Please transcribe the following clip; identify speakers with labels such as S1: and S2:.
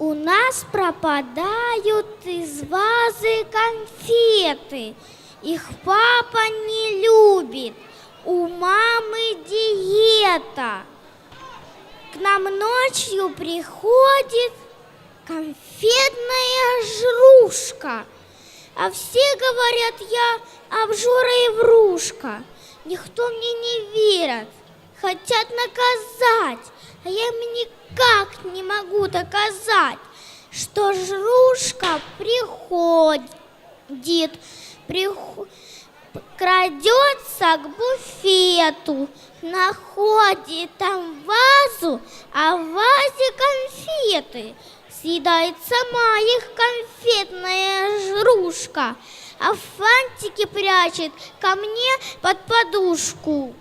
S1: У нас пропадают из вазы конфеты. Их папа не любит. У мамы диета. К нам ночью приходит конфетная жрушка. А все говорят, я обжора и врушка. Никто мне не верит. Хотят наказать, а я им никак не могу доказать, что жрушка приходит, приход- крадется к буфету, находит там вазу, а в вазе конфеты. Съедает сама их конфетная жрушка, а фантики прячет ко мне под подушку.